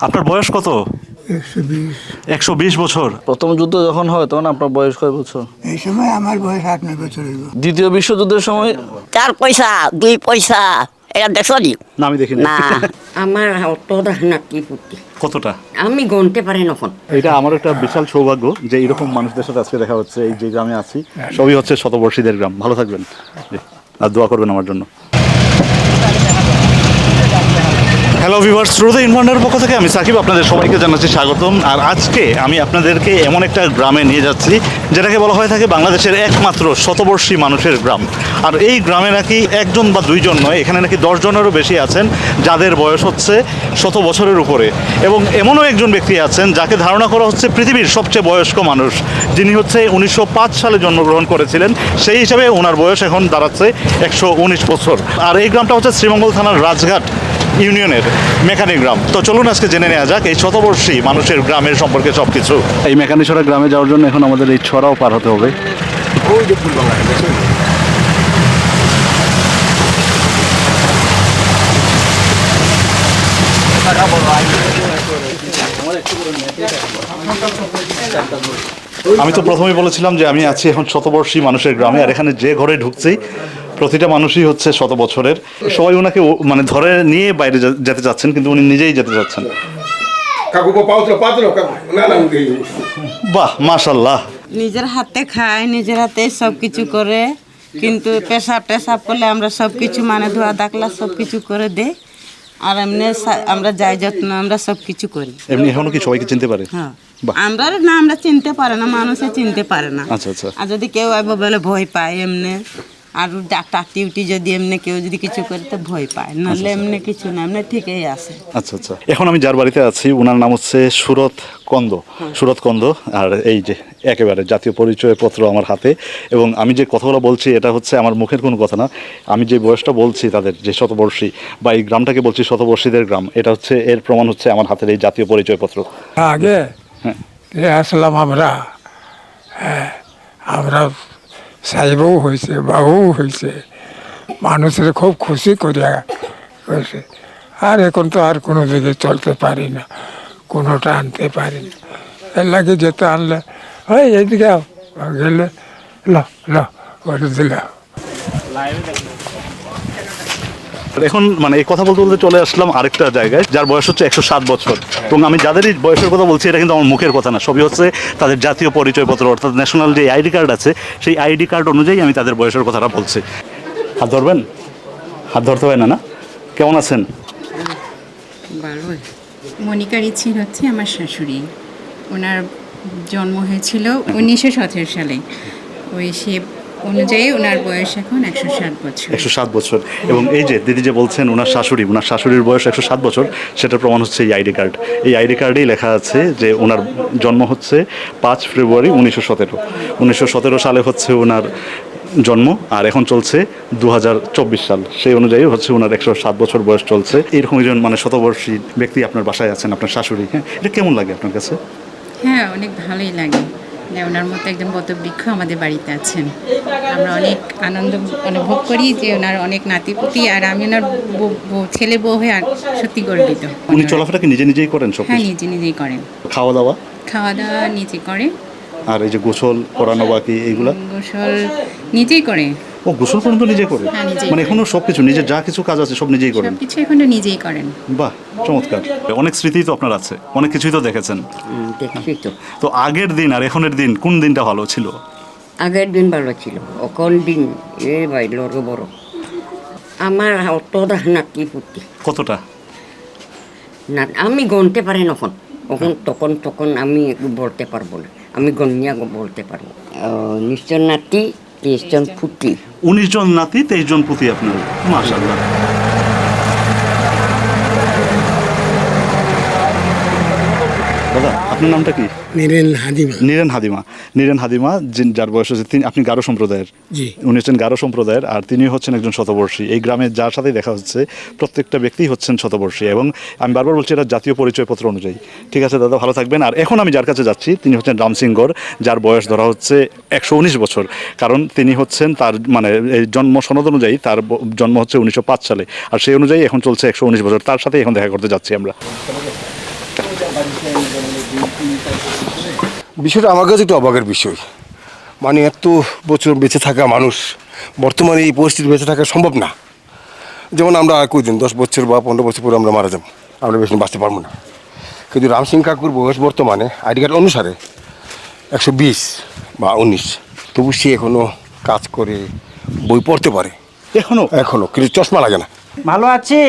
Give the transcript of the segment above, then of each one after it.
আপনার বয়স কত? একশো বিশ। একশো বিশ বছর। প্রথম যুদ্ধ যখন হয় তখন আপনার বয়স কয় বছর? এই সময় আমার বয়স আট নয় বছর দ্বিতীয় বিশ্বযুদ্ধের সময়? চার পয়সা দুই পয়সা এটা দেখছ নি? না আমি দেখিনি। না। আমার অত নাকি পুতি কতটা? আমি গনতে পারি নখন এটা আমার একটা বিশাল সৌভাগ্য যে এরকম মানুষদের সাথে আজকে দেখা হচ্ছে এই যে গ্রামে আছি সবই হচ্ছে শতবর্ষীদের গ্রাম। ভালো থাকবেন। আর দোয়া করবেন আমার জন্য। হ্যালো ভিভার্স থ্রু দ্য ইনভার্নের পক্ষ থেকে আমি সাকিব, আপনাদের সবাইকে জানাচ্ছি স্বাগতম। আর আজকে আমি আপনাদেরকে এমন একটা গ্রামে নিয়ে যাচ্ছি, যেটাকে বলা হয়ে থাকে বাংলাদেশের একমাত্র শতবর্ষী মানুষের গ্রাম। আর এই গ্রামে নাকি একজন বা দুইজন নয়, এখানে নাকি দশজনেরও বেশি আছেন, যাদের বয়স হচ্ছে শত বছরের উপরে। এবং এমনও একজন ব্যক্তি আছেন, যাকে ধারণা করা হচ্ছে পৃথিবীর সবচেয়ে বয়স্ক মানুষ, যিনি হচ্ছে উনিশশো পাঁচ সালে জন্মগ্রহণ করেছিলেন। সেই হিসাবে ওনার বয়স এখন দাঁড়াচ্ছে একশো উনিশ বছর। আর এই গ্রামটা হচ্ছে শ্রীমঙ্গল থানার রাজঘাট। ইউনিয়নের মেকানিক গ্রাম। তো চলুন আজকে জেনে নেওয়া যাক, এই শতবর্ষী মানুষের গ্রামের সম্পর্কে সব কিছু এই মেকানিছড়া গ্রামে যাওয়ার জন্য এখন আমাদের এই ছড়াও পার হতে হবে। আমি তো প্রথমেই বলেছিলাম যে আমি আছি এখন শতবর্ষী মানুষের গ্রামে, আর এখানে যে ঘরে ঢুকছি প্রতিটা মানুষই হচ্ছে শত বছরের। সবাই ওনাকে মানে ধরে নিয়ে বাইরে যেতে চাচ্ছেন কিন্তু উনি নিজেই যেতে চাচ্ছেন। ngi. বাহ মাশাল্লাহ। নিজের হাতে খায় নিজের হাতে সব কিছু করে কিন্তু পেশাব টেসাব করলে আমরা সব কিছু মানে ধোয়া দাকলা সব কিছু করে দেই। আর এমনি আমরা যাই যত্ন আমরা সব কিছু করি। এমনি এখনও কি সবাইকে চিনতে পারে? হ্যাঁ। আমরা না আমরা চিনতে পারে না মানুষে চিনতে পারে না। আচ্ছা, আচ্ছা। আর যদি কেউ আইব বলে ভয় পায় এমনি আর ডাক্তার টিউটি যদি এমনি কেউ যদি কিছু করে তো ভয় পায়। নাহলে এমনি কিছু না এমনি ঠিকই আছে আচ্ছা আচ্ছা। এখন আমি যার বাড়িতে আছি ওনার নাম হচ্ছে সুরত কন্দ। সুরত কন্দ আর এই যে একেবারে জাতীয় পরিচয়পত্র আমার হাতে। এবং আমি যে কথাগুলো বলছি এটা হচ্ছে আমার মুখের কোনো কথা না। আমি যে বয়সটা বলছি তাদের যে শতবর্ষী বা এই গ্রামটাকে বলছি শতবর্ষীদের গ্রাম এটা হচ্ছে এর প্রমাণ হচ্ছে আমার হাতের এই জাতীয় পরিচয়পত্র। আগে এ আসলাম আমরা। হ্যাঁ, আমরা সাহেবও হয়েছে বাবু হয়েছে। মানুষের খুব খুশি করিয়া হয়েছে আর এখন তো আর কোনো দিকে চলতে পারি না, কোনোটা আনতে পারি না। এর লাগে যেতে আনলে, ওই আও। গেলে, ল ল, করে দিলাম। এখন মানে এই কথা বলতে বলতে চলে আসলাম আরেকটা জায়গায়, যার বয়স হচ্ছে একশো সাত বছর। এবং আমি যাদেরই বয়সের কথা বলছি, এটা কিন্তু আমার মুখের কথা না, সবই হচ্ছে তাদের জাতীয় পরিচয়পত্র, অর্থাৎ ন্যাশনাল যে আইডি কার্ড আছে, সেই আইডি কার্ড অনুযায়ী আমি তাদের বয়সের কথাটা বলছি। হাত ধরবেন? হাত ধরতে হয় না না? কেমন আছেন? মনিকা রিচিন হচ্ছে আমার শাশুড়ি। ওনার জন্ম হয়েছিল উনিশশো সতেরো সালে। ওই সে অনুযায়ী ওনার বয়স এখন একশো ষাট বছর। একশো সাত বছর। এবং এই যে দিদি যে বলছেন ওনার শাশুড়ি ওনার শাশুড়ির বয়স একশো সাত বছর সেটার প্রমাণ হচ্ছে এই আইডি কার্ড। এই আইডি কার্ডেই লেখা আছে যে ওনার জন্ম হচ্ছে পাঁচ ফেব্রুয়ারি উনিশশো সতেরো। উনিশশো সতেরো সালে হচ্ছে ওনার জন্ম আর এখন চলছে দু হাজার চব্বিশ সাল। সেই অনুযায়ী হচ্ছে ওনার একশো সাত বছর বয়স চলছে। এইরকম একজন মানে শতবর্ষী ব্যক্তি আপনার বাসায় আছেন আপনার শাশুড়ি হ্যাঁ? এটা কেমন লাগে আপনার কাছে? হ্যাঁ অনেক ভালোই লাগে। ওনার মতো একজন বৃক্ষ আমাদের বাড়িতে আছেন। আমরা অনেক আনন্দ অনুভব করি যে ওনার অনেক নাতিপুতি আর আমি ওনার ছেলে বউ হয়ে আর সত্যি গর্বিত। উনি চলাফেরা কি নিজে নিজেই করেন সব হ্যাঁ নিজে নিজেই করেন। খাওয়া দাওয়া? খাওয়া দাওয়া নিজে করে আর এই যে গোসল করানো বাকি এইগুলা? গোসল নিজেই করে। ও গোসল পর্যন্ত নিজে করে হ্যাঁ, মানে। এখনও সব কিছু নিজের যা কিছু কাজ আছে সব নিজেই করেন? সব কিছু এখনও নিজেই করেন। বাহ চমৎকার। অনেক স্মৃতি তো আপনার আছে অনেক কিছুই তো দেখেছেন। দেখছি তো। তো আগের দিন আর এখনের দিন কোন দিনটা ভালো ছিল? আগের দিন ভালো ছিল অকল দিন এ ভাই বাইলোর বড়। আমার অত নাকি পুতি। কতটা? না আমি গনতে পারি এখন। তখন তখন তখন আমি বলতে পারব না। আমি গনিয়া বলতে পারব জন নাতি, তেইশ জন পুতি। উনিশ জন নাতি, তেইশ জন পুতি আপনার। মাশাল্লাহ দাদা আপনার নামটা কি? নিরেন হাদিমা। নীরেন হাদিমা। নীরেন হাদিমা যিনি- যার বয়স হচ্ছে তিনি আপনি গারো সম্প্রদায়ের। জি। উনি হচ্ছেন গারো সম্প্রদায়ের আর তিনি হচ্ছেন একজন শতবর্ষী। এই গ্রামে যার সাথে দেখা হচ্ছে প্রত্যেকটা ব্যক্তি হচ্ছেন শতবর্ষী। এবং আমি বারবার বলছি এটা জাতীয় পরিচয়পত্র অনুযায়ী। ঠিক আছে দাদা ভালো থাকবেন। আর এখন আমি যার কাছে যাচ্ছি তিনি হচ্ছেন রামসিংগর যার বয়স ধরা হচ্ছে একশো উনিশ বছর। কারণ তিনি হচ্ছেন তার মানে এই জন্ম সনদ অনুযায়ী তার জন্ম হচ্ছে উনিশশো পাঁচ সালে। আর সেই অনুযায়ী এখন চলছে একশো উনিশ বছর। তার সাথে এখন দেখা করতে যাচ্ছি আমরা। বিষয়টা আমার কাছে একটু অবাকের বিষয়। মানে এত বছর বেঁচে থাকা মানুষ বর্তমানে এই পরিস্থিতি বেঁচে থাকা সম্ভব না। যেমন আমরা আর কই দিন দশ বছর বা পনেরো বছর পরে আমরা মারা যাব আমরা বেশি দিন বাঁচতে পারব না। কিন্তু রাম সিং কাকুর বয়স বর্তমানে আইডি কার্ড অনুসারে একশো বিশ বা উনিশ। তবু সে এখনও কাজ করে বই পড়তে পারে। এখনও? এখনও কিন্তু চশমা লাগে না। ভালো আছি?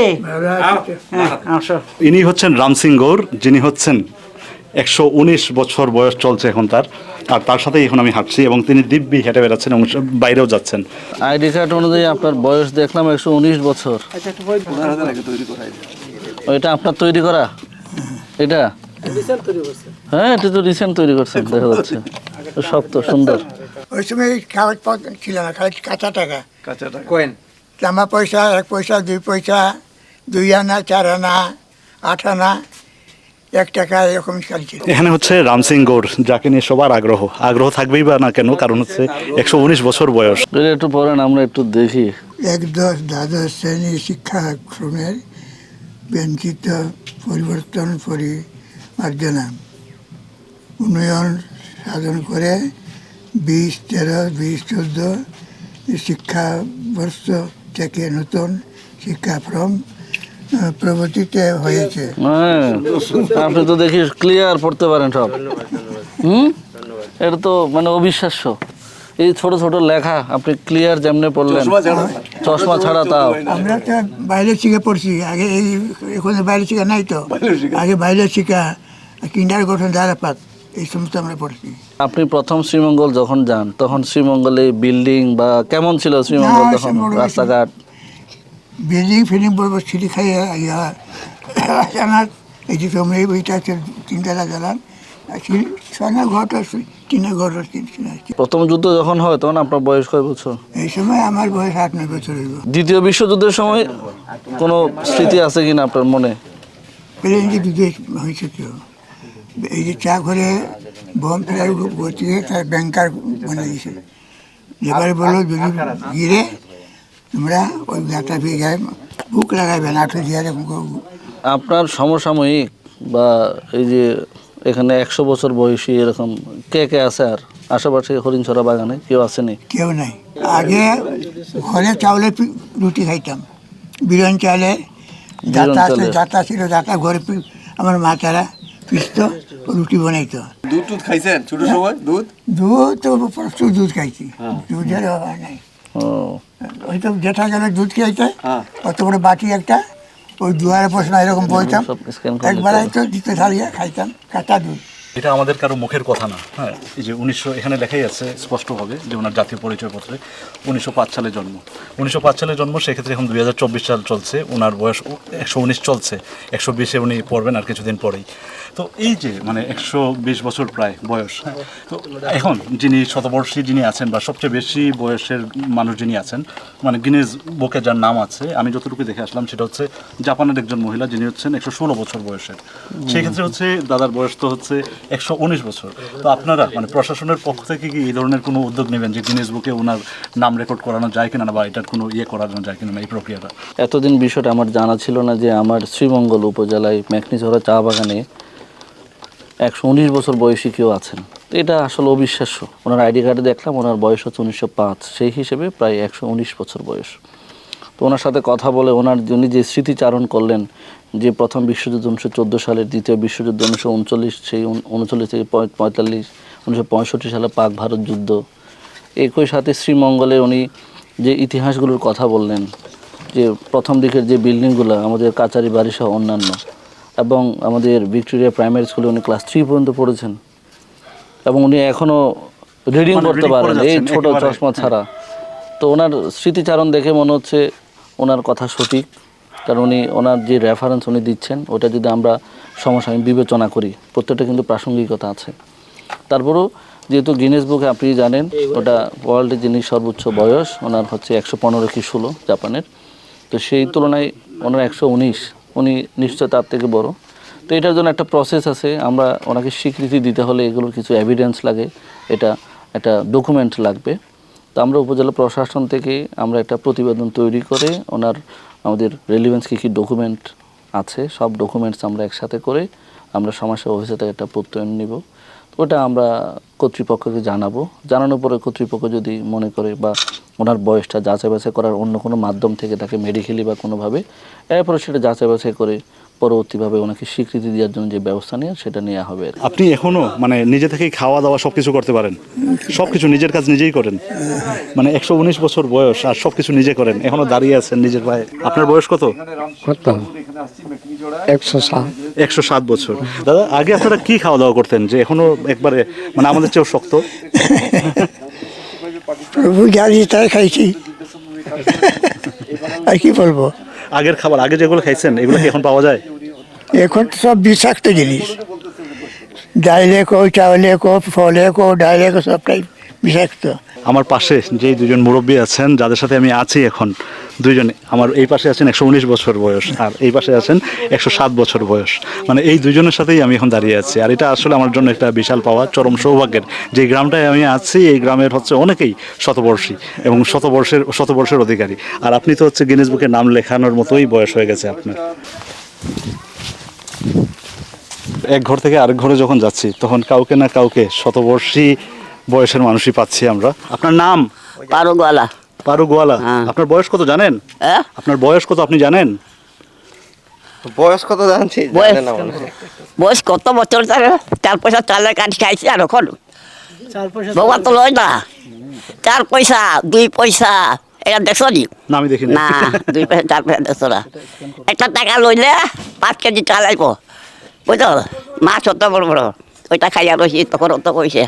হ্যাঁ ইনি হচ্ছেন রাম সিং গৌর যিনি হচ্ছেন একশো উনিশ বছর বয়স চলছে এখন তার আর তার সাথেই এখন আমি হাঁটছি এবং তিনি দিব্যি হেঁটে বেড়াচ্ছেন এবং বাইরেও যাচ্ছেন। আইডি কার্ড অনুযায়ী আপনার বয়স দেখলাম একশো উনিশ বছর। ওইটা আপনার তৈরি করা? এটা? হ্যাঁ এটা তো রিসেন্ট তৈরি করছেন দেখা যাচ্ছে। তো শক্ত সুন্দর। ওই সময় কাগজপত্র ছিল না খালি কাঁচা টাকা। কাঁচা টাকা। কয়েন জামা পয়সা এক পয়সা দুই পয়সা দুই আনা চার আনা আট আনা। এক টাকা এরকম খালি এখানে হচ্ছে রাম সিং গৌর যাকে নিয়ে সবার আগ্রহ। আগ্রহ থাকবেই বা না কেন কারণ হচ্ছে একশো উনিশ বছর বয়স। একটু পরেন আমরা একটু দেখি। এক দশ দ্বাদশ শ্রেণি শিক্ষাক্রমের বঞ্চিত পরিবর্তন পরিমার্জনা। উন্নয়ন সাধন করে বিশ তেরো বিশ চোদ্দ শিক্ষাবর্ষ থেকে নতুন শিক্ষাক্রম আহ, প্রবর্তিত হয়েছে। হ্যাঁ। আপনি তো দেখি ক্লিয়ার পড়তে পারেন সব। হুম? এটা তো মানে অবিশ্বাস্য। এই ছোট ছোট লেখা আপনি ক্লিয়ার যেমনে পড়লেন। চশমা ছাড়া। তাও। আমরা তো বাইরে শিখে পড়ছি। আগে এই এখানে বাইরে শিখা নাই তো। আগে বাইরে শিখা কিন্ডার গঠন দ্বারা এই সমস্ত আমরা পড়ছি। আপনি প্রথম শ্রীমঙ্গল যখন যান তখন শ্রীমঙ্গলে বিল্ডিং বা কেমন ছিল শ্রীমঙ্গল তখন? শ্রীমঙ্গল রাস্তাঘাট? বিল্ডিং ফিল্ডিং বলব সিঁড়ি খাই ইয়া জানার এই যে তোমরা এই বইটা আছে তিনতলা জ্বালান সোনার ঘরটা টিনের ঘর প্রথম যুদ্ধ যখন হয় তখন আপনার বয়স কয় বছর? এই সময় আমার বয়স আট নয় বছর হইব। দ্বিতীয় বিশ্বযুদ্ধের সময় কোনো স্মৃতি আছে কিনা আপনার মনে? প্লেন যে হয়েছে তো এই যে চা ঘরে বম ফেলার গতিয়ে তার ব্যাংকার বনে দিয়েছে। এবারে বলল যদি গিরে তোমরা ওই পেয়ে গায়ে বুক লাগাবে না আঠো দিয়ে এরকম করব আপনার সমসাময়িক বা এই যে এখানে একশো বছর বয়সী এরকম কে কে আছে আর? আশেপাশে হরিণছড়া বাগানে কেউ আসেনি? কেউ নাই। আগে ঘরে চাউলে রুটি খাইতাম। বিরিয়ানি চালে দাতা আছে চালের। ছিল দাতা ঘরে আমার মা তারা পিসতো রুটি বানাইতো। দুধ টুধ খাইছেন ছোট সময়? দুধ? দুধ তো প্রচুর দুধ খাইছি। দুধের অভাব নাই। ও। হয়তো জেঠা গেলে দুধ খেয়েছে হ্যাঁ। অত বড় বাটি একটা ওই দুয়ারে বসে এরকম বইতাম। scan করে একবার হয়তো দিতে থাকিয়া খাইতাম কাঁচা দুধ। এটা আমাদের কারও মুখের কথা না হ্যাঁ। এই যে উনিশশো এখানে লেখাই আছে স্পষ্টভাবে যে ওনার জাতীয় পরিচয়পত্রে উনিশশো পাঁচ সালে জন্ম। উনিশশো পাঁচ সালে জন্ম সেক্ষেত্রে এখন দুই হাজার চব্বিশ সাল চলছে। ওনার বয়স একশো উনিশ চলছে। একশো বিশে উনি পড়বেন আর কিছুদিন পরেই। তো এই যে মানে একশো বিশ বছর প্রায় বয়স হ্যাঁ, তো এখন যিনি শতবর্ষী যিনি আছেন বা সবচেয়ে বেশি বয়সের মানুষ যিনি আছেন মানে গিনেজ বুকে যার নাম আছে আমি যতটুকু দেখে আসলাম সেটা হচ্ছে জাপানের একজন মহিলা যিনি হচ্ছেন একশো ষোলো বছর বয়সের। সেক্ষেত্রে হচ্ছে দাদার বয়স তো হচ্ছে একশো উনিশ বছর। তো আপনারা মানে প্রশাসনের পক্ষ থেকে কি এই ধরনের কোনো উদ্যোগ নেবেন যে গিনেজ বুকে ওনার নাম রেকর্ড করানো যায় কিনা না বা এটার কোনো ইয়ে করানো যায় কিনা না এই প্রক্রিয়াটা? এতদিন বিষয়টা আমার জানা ছিল না যে আমার শ্রীমঙ্গল উপজেলায় মেকনিঝরা চা বাগানে একশো উনিশ বছর বয়সী কেউ আছেন। এটা আসলে অবিশ্বাস্য। ওনার আইডি কার্ডে দেখলাম, ওনার বয়স হচ্ছে উনিশশো পাঁচ। সেই হিসেবে প্রায় একশো উনিশ বছর বয়স। তো ওনার সাথে কথা বলে, ওনার উনি যে স্মৃতিচারণ করলেন যে প্রথম বিশ্বযুদ্ধ উনিশশো চোদ্দ সালের দ্বিতীয় বিশ্বযুদ্ধ উনিশশো উনচল্লিশ সেই উনচল্লিশ থেকে পঁয়তাল্লিশ উনিশশো পঁয়ষট্টি সালে পাক ভারত যুদ্ধ। একই সাথে শ্রীমঙ্গলে উনি যে ইতিহাসগুলোর কথা বললেন যে প্রথম দিকের যে বিল্ডিংগুলো আমাদের কাচারি বাড়ি সহ অন্যান্য এবং আমাদের ভিক্টোরিয়া প্রাইমারি স্কুলে উনি ক্লাস থ্রি পর্যন্ত পড়েছেন এবং উনি এখনও রিডিং মানে করতে পারেন এই ছোট চশমা ছাড়া। তো ওনার স্মৃতিচারণ দেখে মনে হচ্ছে ওনার কথা সঠিক। কারণ উনি, ওনার যে রেফারেন্স উনি দিচ্ছেন, ওটা যদি আমরা সমসাময়িক বিবেচনা করি, প্রত্যেকটা কিন্তু প্রাসঙ্গিকতা আছে। তারপরেও যেহেতু গিনেস বুকে আপনি জানেন, ওটা ওয়ার্ল্ডে যিনি সর্বোচ্চ বয়স, ওনার হচ্ছে একশো পনেরো কি ষোলো জাপানের। তো সেই তুলনায় ওনার একশো উনিশ, উনি নিশ্চয় তার থেকে বড়। তো এটার জন্য একটা প্রসেস আছে, আমরা ওনাকে স্বীকৃতি দিতে হলে এগুলোর কিছু এভিডেন্স লাগে, এটা একটা ডকুমেন্ট লাগবে। তো আমরা উপজেলা প্রশাসন থেকে আমরা একটা প্রতিবেদন তৈরি করে ওনার আমাদের রেলিভেন্স কী কী ডকুমেন্ট আছে, সব ডকুমেন্টস আমরা একসাথে করে আমরা সমাজসেবা অফিসে থেকে একটা প্রত্যয়ন নিব। ওটা আমরা কর্তৃপক্ষকে জানাব। জানানোর পরে কর্তৃপক্ষ যদি মনে করে বা ওনার বয়সটা যাচাই বাছাই করার অন্য কোনো মাধ্যম থেকে তাকে মেডিকেলি বা কোনোভাবে, এরপরে সেটা যাচাই বাছাই করে পরবর্তীভাবে ওনাকে স্বীকৃতি দেওয়ার জন্য যে ব্যবস্থা নেওয়া সেটা নেওয়া হবে আপনি এখনও মানে নিজে থেকেই খাওয়া দাওয়া সব কিছু করতে পারেন? সব কিছু নিজের কাজ নিজেই করেন? মানে একশো উনিশ বছর বয়স আর সব কিছু নিজে করেন এখনও দাঁড়িয়ে আছেন নিজের পায়ে। আপনার বয়স কত? কত? একশো সাত। একশো সাত বছর। দাদা আগে আপনারা কি খাওয়া দাওয়া করতেন যে এখনও একবারে মানে আমাদের চেয়েও শক্ত? প্রভু খাইছি। আর কি বলব? আগের খাবার আগে যেগুলো খাইছেন এগুলো কি এখন পাওয়া যায়? এখন তো সব বিষাক্ত জিনিস। ডাইলে কো চাউলে কো ফলে কো ডাইলে কো সবটাই বিষাক্ত। আমার পাশে যে দুজন মুরব্বী আছেন যাদের সাথে আমি আছি এখন দুইজনে, আমার এই পাশে আছেন একশো উনিশ বছর বয়স আর এই পাশে আছেন একশো সাত বছর বয়স। মানে এই দুজনের সাথেই আমি এখন দাঁড়িয়ে আছি। আর এটা আসলে আমার জন্য একটা বিশাল পাওয়া, চরম সৌভাগ্যের। যে গ্রামটায় আমি আছি, এই গ্রামের হচ্ছে অনেকেই শতবর্ষী এবং শতবর্ষের শতবর্ষের অধিকারী। আর আপনি তো হচ্ছে গিনেস বুকে নাম লেখানোর মতোই বয়স হয়ে গেছে আপনার। এক ঘর থেকে আরেক ঘরে যখন যাচ্ছি, তখন কাউকে না কাউকে শতবর্ষী বয়সের মানুষই পাচ্ছি আমরা। আপনার নাম? পারো গলা পারু গোয়ালা হ্যাঁ। আপনার বয়স কত জানেন? হ্যাঁ আপনার বয়স কত আপনি জানেন? বয়স কত জানছি? বয়স জানে না। বয়স। কত বছর তার চার পয়সা চালের কাঠি খাইছে আর এখন। বাবা তো লয় না। চার পয়সা দুই পয়সা এটা দেখছ নি? না আমি দেখিনি। না দুই পয়সা চার পয়সা দেখছ না। একটা টাকা লইলে পাঁচ কেজি চাল আইব। বুঝছ? মাছ অত বড় বড়। ওইটা খাইয়া রয়েছি তখন অত কইছে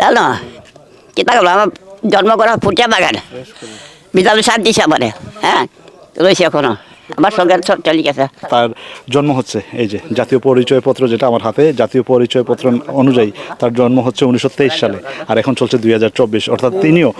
জানো? কিতা করল আমার জন্ম করা ফুটিয়া বাগান। বিদ্যালয় সাত দিছে মানে হ্যাঁ? রয়েছে এখনও। আমার সঙ্গে সব চলে গেছে। তার জন্ম হচ্ছে এই যে জাতীয় পরিচয়পত্র যেটা আমার হাতে জাতীয় পরিচয়পত্র অনুযায়ী তার জন্ম হচ্ছে উনিশশো তেইশ সালে আর এখন চলছে দুই হাজার চব্বিশ অর্থাৎ তিনিও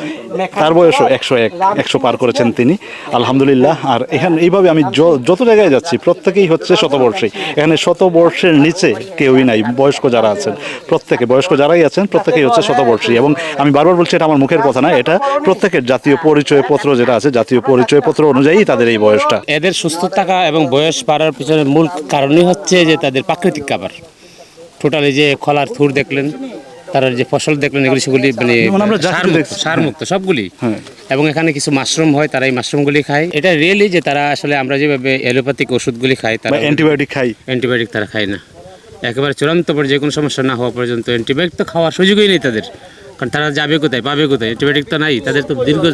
তার বয়সও একশো এক একশো পার করেছেন তিনি আলহামদুলিল্লাহ। আর এখানে এইভাবে আমি য- যত জায়গায় যাচ্ছি প্রত্যেকেই হচ্ছে শতবর্ষী। এখানে শতবর্ষের নিচে কেউই নাই বয়স্ক যারা আছেন প্রত্যেকে বয়স্ক যারাই আছেন প্রত্যেকেই হচ্ছে শতবর্ষী। এবং আমি বারবার বলছি এটা আমার মুখের কথা না এটা প্রত্যেকের জাতীয় পরিচয়পত্র যেটা আছে জাতীয় পরিচয়পত্র অনুযায়ী তাদের এই বয়সটা। এদের সুস্থ থাকা এবং বয়স বাড়ার পিছনে মূল কারণই হচ্ছে যে তাদের প্রাকৃতিক খাবার। টোটালি যে খলার থুর দেখলেন তারা যে ফসল দেখলেন এগুলি সেগুলি মানে আমরা সারমুক্ত সবগুলি। হ্যাঁ। এবং এখানে কিছু মাশরুম হয় তারা এই মাশরুমগুলি খায়। এটা রিয়েলি যে তারা আসলে আমরা যেভাবে অ্যালোপ্যাথিক ওষুধগুলি খাই তারা অ্যান্টিবায়োটিক খাই অ্যান্টিবায়োটিক তারা খায় না। একেবারে চূড়ান্ত পর যে কোনো সমস্যা না হওয়া পর্যন্ত অ্যান্টিবায়োটিক তো খাওয়ার সুযোগই নেই তাদের। কারণ তারা যাবে কোথায় পাবে কোথায়? অ্যান্টিবায়োটিক তো নাই তাদের তো দীর্ঘ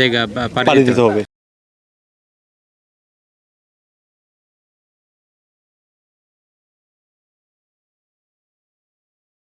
জায়গা পাড়ি দিতে হবে।